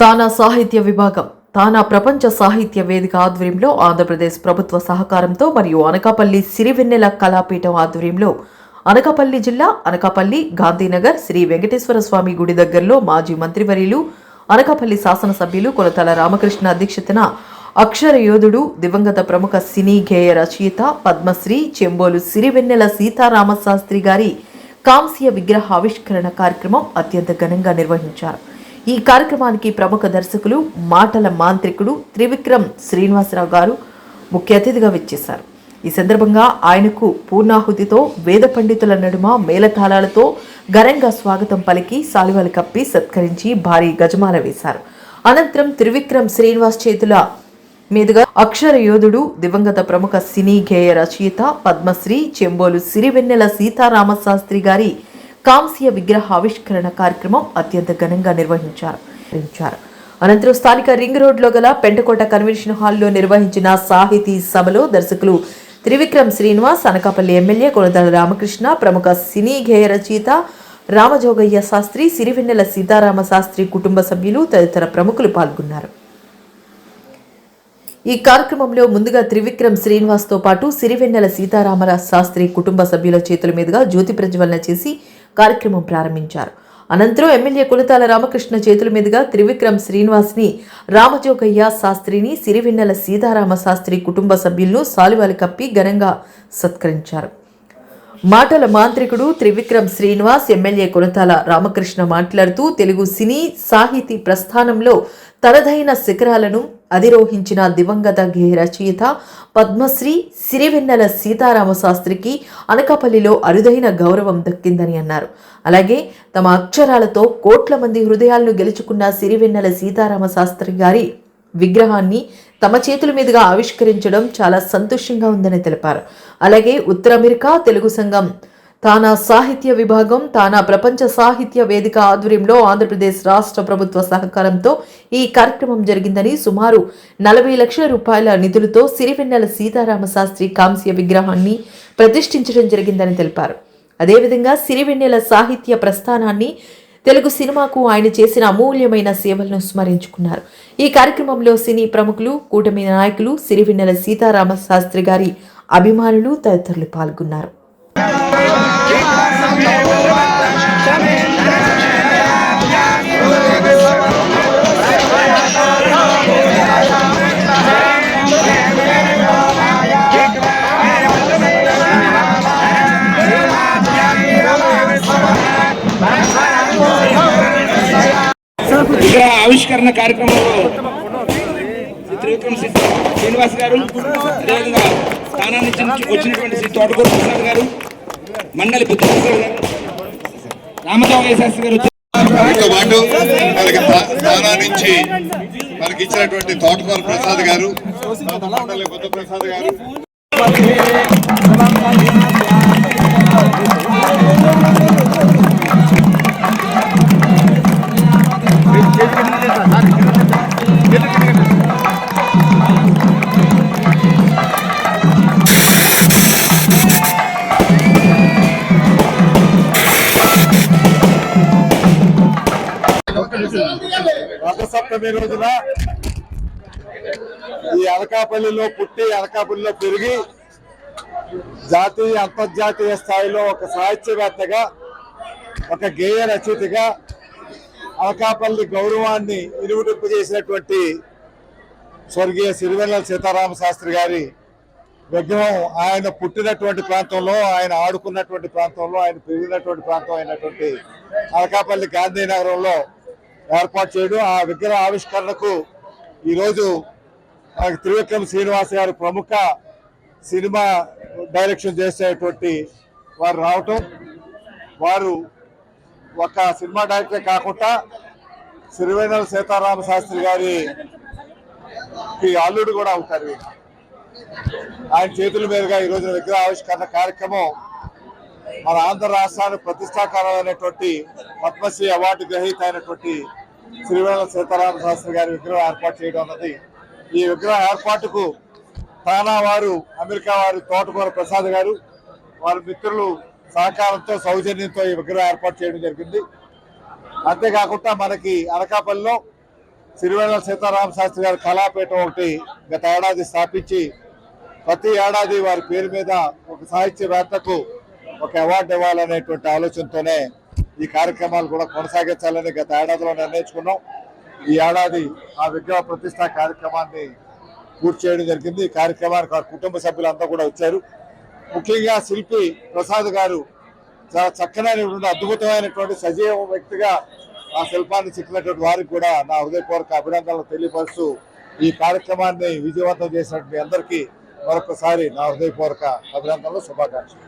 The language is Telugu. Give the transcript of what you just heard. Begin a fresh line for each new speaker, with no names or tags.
తానా సాహిత్య విభాగం తానా ప్రపంచ సాహిత్య వేదిక ఆధ్వర్యంలో ఆంధ్రప్రదేశ్ ప్రభుత్వ సహకారంతో మరియు అనకాపల్లి సిరివెన్నెల కళాపీఠం ఆధ్వర్యంలో అనకాపల్లి జిల్లా అనకాపల్లి గాంధీనగర్ శ్రీ వెంకటేశ్వర స్వామి గుడి దగ్గరలో మాజీ మంత్రివర్యులు అనకాపల్లి శాసనసభ్యులు కొలతల రామకృష్ణ అధ్యక్షతన అక్షర యోధుడు దివంగత ప్రముఖ సినీ గేయ రచయిత పద్మశ్రీ చెంబోలు సిరివెన్నెల సీతారామశాస్త్రి గారి కాంస్య విగ్రహ ఆవిష్కరణ కార్యక్రమం అత్యంత ఘనంగా నిర్వహించారు. ఈ కార్యక్రమానికి ప్రముఖ దర్శకులు మాటల మాంత్రికుడు త్రివిక్రమ్ శ్రీనివాసరావు గారు ముఖ్య అతిథిగా విచ్చేశారు. ఈ సందర్భంగా ఆయనకు పూర్ణాహుతితో వేద పండితుల నడుమ మేళతాళాలతో ఘనంగా స్వాగతం పలికి సాలువలు కప్పి సత్కరించి భారీ గజమాల వేశారు. అనంతరం త్రివిక్రమ్ శ్రీనివాస్ చేతుల మీదుగా అక్షర యోధుడు దివంగత ప్రముఖ సినీ గేయ రచయిత పద్మశ్రీ చెంబోలు సిరివెన్నెల సీతారామ శాస్త్రి గారి కాంస్య విగ్రహ ఆవిష్కరణ కార్యక్రమం అత్యంత ఘనంగా నిర్వహించారు. అనంతరం స్థానిక రింగ్ రోడ్లో గల పెంటకోట కన్వెన్షన్ హాల్లో నిర్వహించిన సాహితీ సభలో దర్శకులు త్రివిక్రమ్ శ్రీనివాస్ అనకాపల్లి ఎమ్మెల్యే కొనదాల రామకృష్ణ ప్రముఖ సినీ గేయ రచయిత రామజోగయ్య శాస్త్రి సిరివెన్నెల సీతారామ శాస్త్రి కుటుంబ సభ్యులు తదితర ప్రముఖులు పాల్గొన్నారు. ఈ కార్యక్రమంలో ముందుగా త్రివిక్రమ్ శ్రీనివాస్తో పాటు సిరివెన్నెల సీతారామ శాస్త్రి కుటుంబ సభ్యుల చేతుల మీదుగా జ్యోతి ప్రజ్వలన చేసి కార్యక్రమం ప్రారంభించారు. అనంతరం ఎమ్మెల్యే కులతాల రామకృష్ణ చేతుల మీదుగా త్రివిక్రమ్ శ్రీనివాస్ని రామజోగయ్య శాస్త్రిని సిరివెన్నెల సీతారామ శాస్త్రి కుటుంబ సభ్యులను సాలువాలు కప్పి ఘనంగా సత్కరించారు. మాటల మాంత్రికుడు త్రివిక్రమ్ శ్రీనివాస్ ఎమ్మెల్యే కొనతాల రామకృష్ణ మాట్లాడుతూ తెలుగు సినీ సాహితీ ప్రస్థానంలో తనదైన శిఖరాలను అధిరోహించిన దివంగత గేయ రచయిత పద్మశ్రీ సిరివెన్నెల సీతారామ శాస్త్రికి అనకాపల్లిలో అరుదైన గౌరవం దక్కిందని అన్నారు. అలాగే తమ అక్షరాలతో కోట్ల మంది హృదయాలను గెలుచుకున్న సిరివెన్నెల సీతారామ శాస్త్రి గారి విగ్రహాన్ని తమ చేతుల మీదుగా ఆవిష్కరించడం చాలా సంతోషంగా ఉందని తెలిపారు. అలాగే ఉత్తర అమెరికా తెలుగు సంఘం తానా సాహిత్య విభాగం తానా ప్రపంచ సాహిత్య వేదిక ఆధ్వర్యంలో ఆంధ్రప్రదేశ్ రాష్ట్ర ప్రభుత్వ సహకారంతో ఈ కార్యక్రమం జరిగిందని సుమారు నలభై లక్షల రూపాయల నిధులతో సిరివెన్నెల సీతారామ శాస్త్రి కాంస్య విగ్రహాన్ని ప్రతిష్ఠించడం జరిగిందని తెలిపారు. అదేవిధంగా సిరివెన్నెల సాహిత్య ప్రస్థానాన్ని తెలుగు సినిమాకు ఆయన చేసిన అమూల్యమైన సేవలను స్మరించుకున్నారు. ఈ కార్యక్రమంలో సినీ ప్రముఖులు కూటమి నాయకులు సిరివెన్నెల సీతారామ శాస్త్రి గారి అభిమానులు తదితరులు పాల్గొన్నారు.
ఆవిష్కరణ కార్యక్రమంలో త్రివిక్రమ్ శ్రీ శ్రీనివాస్ గారు అదేవిధంగా స్థానాన్ని నుంచి వచ్చినటువంటి శ్రీ తోటకూరు ప్రసాద్ గారు మండలి బుద్ధప్రసాద్ గారు శాస్త్రి గారు
పాటు మనకి స్థా- స్థానం నుంచి మనకి ఇచ్చినటువంటి తోటకూర ప్రసాద్ గారు మండలి బుద్ధ ప్రసాద్ గారు. రథసప్తమి రోజున ఈ అనకాపల్లిలో పుట్టి అనకాపల్లిలో పెరిగి జాతీయ అంతర్జాతీయ స్థాయిలో ఒక సాహిత్యవేత్తగా ఒక గేయ రచయితగా అనకాపల్లి గౌరవాన్ని ఇనుముడింపు చేసినటువంటి స్వర్గీయ సిరివెన్నెల సీతారామ శాస్త్రి గారి విగ్రహం ఆయన పుట్టినటువంటి ప్రాంతంలో ఆయన ఆడుకున్నటువంటి ప్రాంతంలో ఆయన పెరిగినటువంటి ప్రాంతం అయినటువంటి అనకాపల్లి గాంధీనగరంలో ఏర్పాటు చేయడం ఆ విగ్రహ ఆవిష్కరణకు ఈరోజు మనకి త్రివిక్రమ్ శ్రీనివాస్ గారు ప్రముఖ సినిమా డైరెక్షన్ చేసేటువంటి వారు రావటం వారు ఒక సినిమా డైరెక్టర్ కాకుండా సిరివేనల సీతారామ శాస్త్రి గారి అల్లుడు కూడా అవుతారు ఆయన చేతుల మీదుగా ఈ రోజున విగ్రహ ఆవిష్కరణ కార్యక్రమం మన ఆంధ్ర రాష్ట్రానికి ప్రతిష్టాకరమైనటువంటి పద్మశ్రీ అవార్డు గ్రహీత అయినటువంటి శ్రీవేణ సీతారామ శాస్త్రి గారి విగ్రహం ఏర్పాటు చేయడం అన్నది. ఈ విగ్రహ ఏర్పాటుకు తానా వారు అమెరికా వారు తోటకూర ప్రసాద్ గారు వారి మిత్రులు సహకారంతో సౌజన్యంతో ఈ విగ్రహం ఏర్పాటు చేయడం జరిగింది. అంతేకాకుండా మనకి అనకాపల్లిలో సిరివెన్నెల సీతారామ శాస్త్రి గారి కళాపీఠం ఒకటి గత ఏడాది స్థాపించి ప్రతి ఏడాది వారి పేరు మీద ఒక సాహిత్యవేత్తకు ఒక అవార్డు ఇవ్వాలనేటువంటి ఆలోచనతోనే ఈ కార్యక్రమాలు కూడా కొనసాగించాలని గత ఏడాదిలో నిర్ణయించుకున్నాం. ఈ ఏడాది ఆ విగ్రహ ప్రతిష్ట కార్యక్రమాన్ని పూర్తి చేయడం జరిగింది. ఈ కార్యక్రమానికి వారి కుటుంబ సభ్యులంతా కూడా వచ్చారు. ముఖ్యంగా శిల్పి ప్రసాద్ గారు చాలా చక్కనైనటువంటి అద్భుతమైనటువంటి సజీవ వ్యక్తిగా ఆ శిల్పాన్ని చెక్కినటువంటి వారికి కూడా నా హృదయపూర్వక అభినందనలు తెలియపరుస్తూ ఈ కార్యక్రమాన్ని విజయవంతం చేసినటువంటి అందరికీ మరొకసారి నా హృదయపూర్వక అభినందనలు శుభాకాంక్షలు.